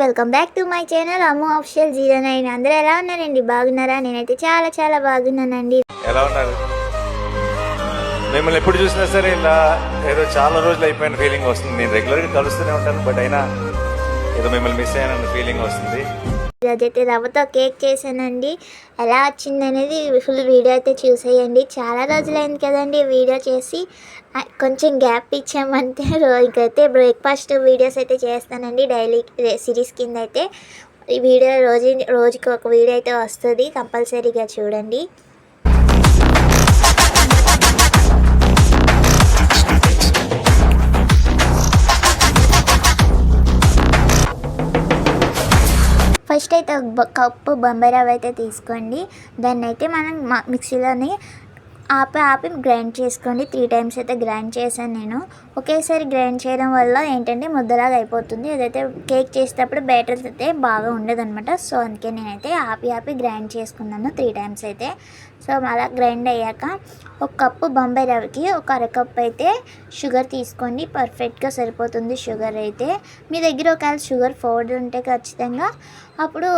Welcome back to my channel Ammu official zero nine అందరూ ఎలా ఉన్నారండి? బాగున్నారా? నేనైతే చాలా చాలా బాగున్నానండి. ఎలా ఉన్నారు? మిమ్మల్ని ఎప్పుడు చూసినా సరే ఇలా ఏదో చాలా రోజులు అయిపోయిన ఫీలింగ్ వస్తుంది. నేను రెగ్యులర్గా కలుస్తూనే ఉంటాను బట్ అయినా ఏదో మిమ్మల్ని మిస్ అయ్యానన్న ఫీలింగ్ వస్తుంది. అదైతే రవ్వతో కేక్ చేశానండి. ఎలా వచ్చింది అనేది ఫుల్ వీడియో అయితే చూసేయండి. చాలా రోజులైంది కదండి వీడియో చేసి. కొంచెం గ్యాప్ ఇచ్చామంటే రోజుకైతే బ్రేక్ఫాస్ట్ వీడియోస్ అయితే చేస్తానండి డైలీ సిరీస్ కింద అయితే ఈ వీడియో రోజు రోజుకి ఒక వీడియో అయితే వస్తుంది కంపల్సరీగా చూడండి. ఒక బ- కప్పు బొంబాయి రవ్వ అయితే తీసుకోండి. దాన్ని అయితే మనం మ- మిక్సీలోని ఆపి ఆపి గ్రైండ్ చేసుకోండి. త్రీ టైమ్స్ అయితే గ్రైండ్ చేశాను నేను. ఒకేసారి గ్రైండ్ చేయడం వల్ల ఏంటంటే ముద్దలాగా అయిపోతుంది. ఏదైతే కేక్ చేసేటప్పుడు బ్యాటర్ అయితే బాగా ఉండదన్నమాట. సో అందుకే నేనైతే ఆపి ఆపి గ్రైండ్ చేసుకున్నాను త్రీ టైమ్స్ అయితే. సో అలా గ్రైండ్ అయ్యాక ఒక కప్పు బొంబాయి రవ్వకి ఒక అరకప్పు అయితే షుగర్ తీసుకోండి. పర్ఫెక్ట్గా సరిపోతుంది షుగర్ అయితే. మీ దగ్గర ఒకవేళ షుగర్ పౌడర్ ఉంటే ఖచ్చితంగా. అప్పుడు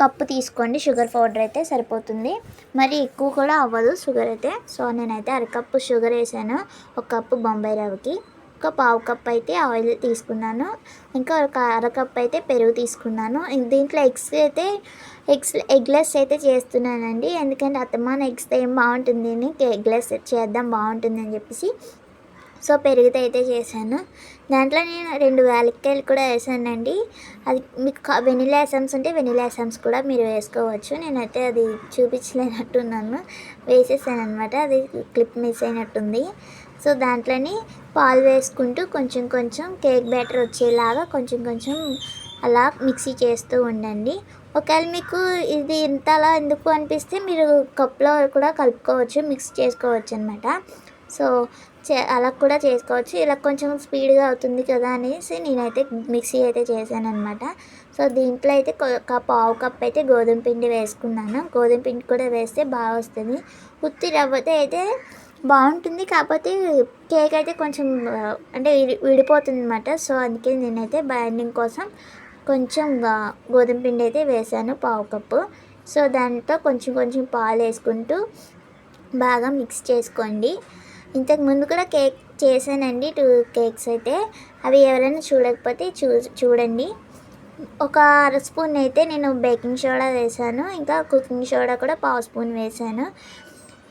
కప్పు తీసుకోండి. షుగర్ పౌడర్ అయితే సరిపోతుంది. మరి ఎక్కువ కూడా అవ్వదు షుగర్ అయితే. సో నేనైతే అరకప్పు షుగర్ వేసాను. ఒక కప్పు బొంబాయి రవ్వకి. ఒక పావు కప్ అయితే ఆయిల్ తీసుకున్నాను. ఇంకా ఒక అరకప్ అయితే పెరుగు తీసుకున్నాను. దీంట్లో ఎగ్స్ అయితే ఎగ్స్ ఎగ్లెస్ అయితే చేస్తున్నానండి. ఎందుకంటే అత్తమాన ఎగ్స్ ఏం బాగుంటుంది? అని ఎగ్లెస్ చేద్దాం బాగుంటుంది అని చెప్పేసి సో పెరుగుతో అయితే చేశాను. దాంట్లో నేను రెండు యాలక్కాయలు కూడా వేసానండి. అది మీకు వెనిలా ఎసమ్స్ ఉంటే వెనిలా ఎసమ్స్ కూడా మీరు వేసుకోవచ్చు. నేనైతే అది చూపించలేనట్టున్నాను. వేసేసాను అనమాట అది క్లిప్ మిస్ అయినట్టుంది. సో దాంట్లోని పాలు వేసుకుంటూ కొంచెం కొంచెం కేక్ బ్యాటర్ వచ్చేలాగా కొంచెం కొంచెం అలా మిక్సీ చేస్తూ ఉండండి. ఒకవేళ మీకు ఇది ఇంతలా ఎందుకు అనిపిస్తే మీరు కప్లో కూడా కలుపుకోవచ్చు మిక్స్ చేసుకోవచ్చు అనమాట సో అలా కూడా చేసుకోవచ్చు. ఇలా కొంచెం స్పీడ్గా అవుతుంది కదా అనేసి నేనైతే మిక్సీ అయితే చేశాను అనమాట సో దీంట్లో అయితే ఒక పావు కప్ అయితే గోధుమ పిండి వేసుకున్నాను. గోధుమ పిండి కూడా వేస్తే బాగా వస్తుంది. ఉత్తి రవ్వతో అయితే బాగుంటుంది. కాకపోతే కేక్ అయితే కొంచెం అంటే విడి విడిపోతుంది అనమాట సో అందుకే నేనైతే బైండింగ్ కోసం కొంచెం గోధుమ పిండి అయితే వేసాను పావు కప్పు. సో దాంతో కొంచెం కొంచెం పాలు వేసుకుంటూ బాగా మిక్స్ చేసుకోండి. ఇంతకు ముందు కూడా కేక్ చేశానండి టూ కేక్స్ అయితే. అవి ఎవరైనా చూడకపోతే చూ చూడండి. ఒక అర స్పూన్ అయితే నేను బేకింగ్ సోడా వేసాను ఇంకా కుకింగ్ సోడా కూడా పావు స్పూన్ వేసాను.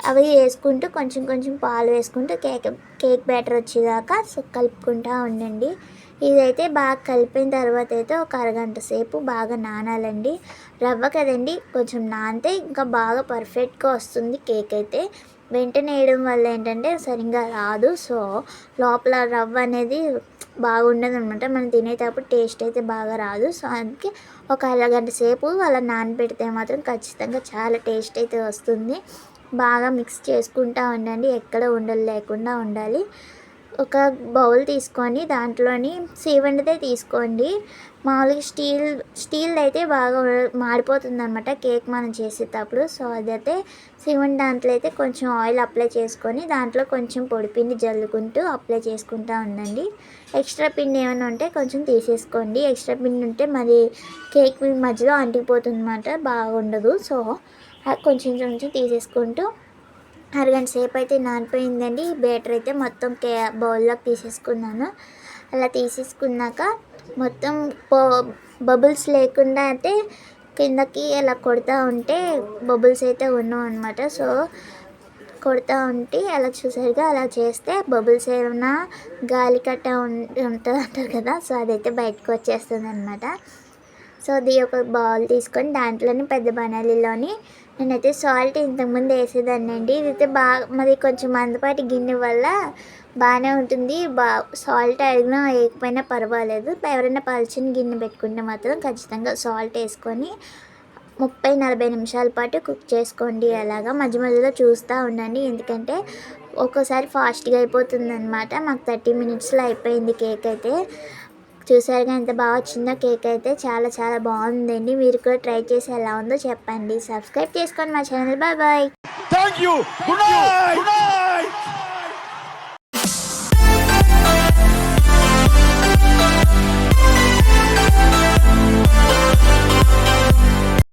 అవి వేసుకుంటూ కొంచెం కొంచెం పాలు వేసుకుంటూ కేక్ కేక్ బ్యాటర్ వచ్చేదాకా సో కలుపుకుంటూ ఉండండి. ఇదైతే బాగా కలిపిన తర్వాత అయితే ఒక అరగంట సేపు బాగా నానాలండి. రవ్వ కదండి కొంచెం నానితే ఇంకా బాగా పర్ఫెక్ట్గా వస్తుంది కేక్ అయితే. వెంటనే వేయడం వల్ల ఏంటంటే సరిగ్గా రాదు. సో లోపల రవ్వ అనేది బాగుండదు అనమాట మనం తినేటప్పుడు టేస్ట్ అయితే బాగా రాదు. సో అందుకే ఒక అరగంట సేపు అలా నానబెడితే మాత్రం ఖచ్చితంగా చాలా టేస్ట్ అయితే వస్తుంది. బాగా మిక్స్ చేసుకుంటూ ఉండండి. ఎక్కడ ఉండలు లేకుండా ఉండాలి. ఒక బౌల్ తీసుకొని దాంట్లోని సీవండిదే తీసుకోండి. మామూలుగా స్టీల్ స్టీల్ అయితే బాగా మాడిపోతుంది అనమాట కేక్ మనం చేసేటప్పుడు. సో అదైతే సిమెంట్ దాంట్లో అయితే కొంచెం ఆయిల్ అప్లై చేసుకొని దాంట్లో కొంచెం పొడి పిండి జల్లుకుంటూ అప్లై చేసుకుంటూ ఉండండి. ఎక్స్ట్రా పిండి ఏమైనా ఉంటే కొంచెం తీసేసుకోండి. ఎక్స్ట్రా పిండి ఉంటే మరి కేక్ మధ్యలో అంటిపోతుంది అనమాట బాగుండదు. సో కొంచెం కొంచెం తీసేసుకుంటూ అరగంట సేపు అయితే నానిపోయిందండి. బ్యాటర్ అయితే మొత్తం కే బౌల్లోకి తీసేసుకున్నాను. అలా తీసేసుకున్నాక మొత్తం బబుల్స్ లేకుండా అయితే కిందకి అలా కొడతా ఉంటే బబుల్స్ అయితే ఉన్నాం అనమాట సో కొడతా ఉంటే అలా చూసారుగా అలా చేస్తే బబుల్స్ ఏమైనా గాలి కట్ట ఉంటుంది అంటారు కదా సో అదైతే బయటకు వచ్చేస్తుంది అనమాట సో అది ఒక బౌల్ తీసుకొని దాంట్లోనే పెద్ద బనాలీలోని నేనైతే సాల్ట్ ఇంతకుముందు వేసేదాన్ని అండి. ఇదైతే బాగా మరి కొంచెం మందపాటి గిన్నె వల్ల బాగానే ఉంటుంది. బా సాల్ట్ అడిగినా వేయకపోయినా పర్వాలేదు. ఎవరైనా పల్చిన గిన్నె పెట్టుకుంటే మాత్రం ఖచ్చితంగా సాల్ట్ వేసుకొని ముప్పై నలభై నిమిషాల పాటు కుక్ చేసుకోండి. అలాగా మధ్య మధ్యలో చూస్తూ ఉండండి. ఎందుకంటే ఒక్కోసారి ఫాస్ట్గా అయిపోతుంది అనమాట మాకు థర్టీ మినిట్స్లో అయిపోయింది కేక్ అయితే. చూసారుగా ఎంత బాగా వచ్చిందో కేక్ అయితే చాలా చాలా బాగుందండి మీరు కూడా ట్రై చేసి ఎలా ఉందో చెప్పండి సబ్స్క్రైబ్ చేసుకోండి మా channel bye bye. Good night. Good night.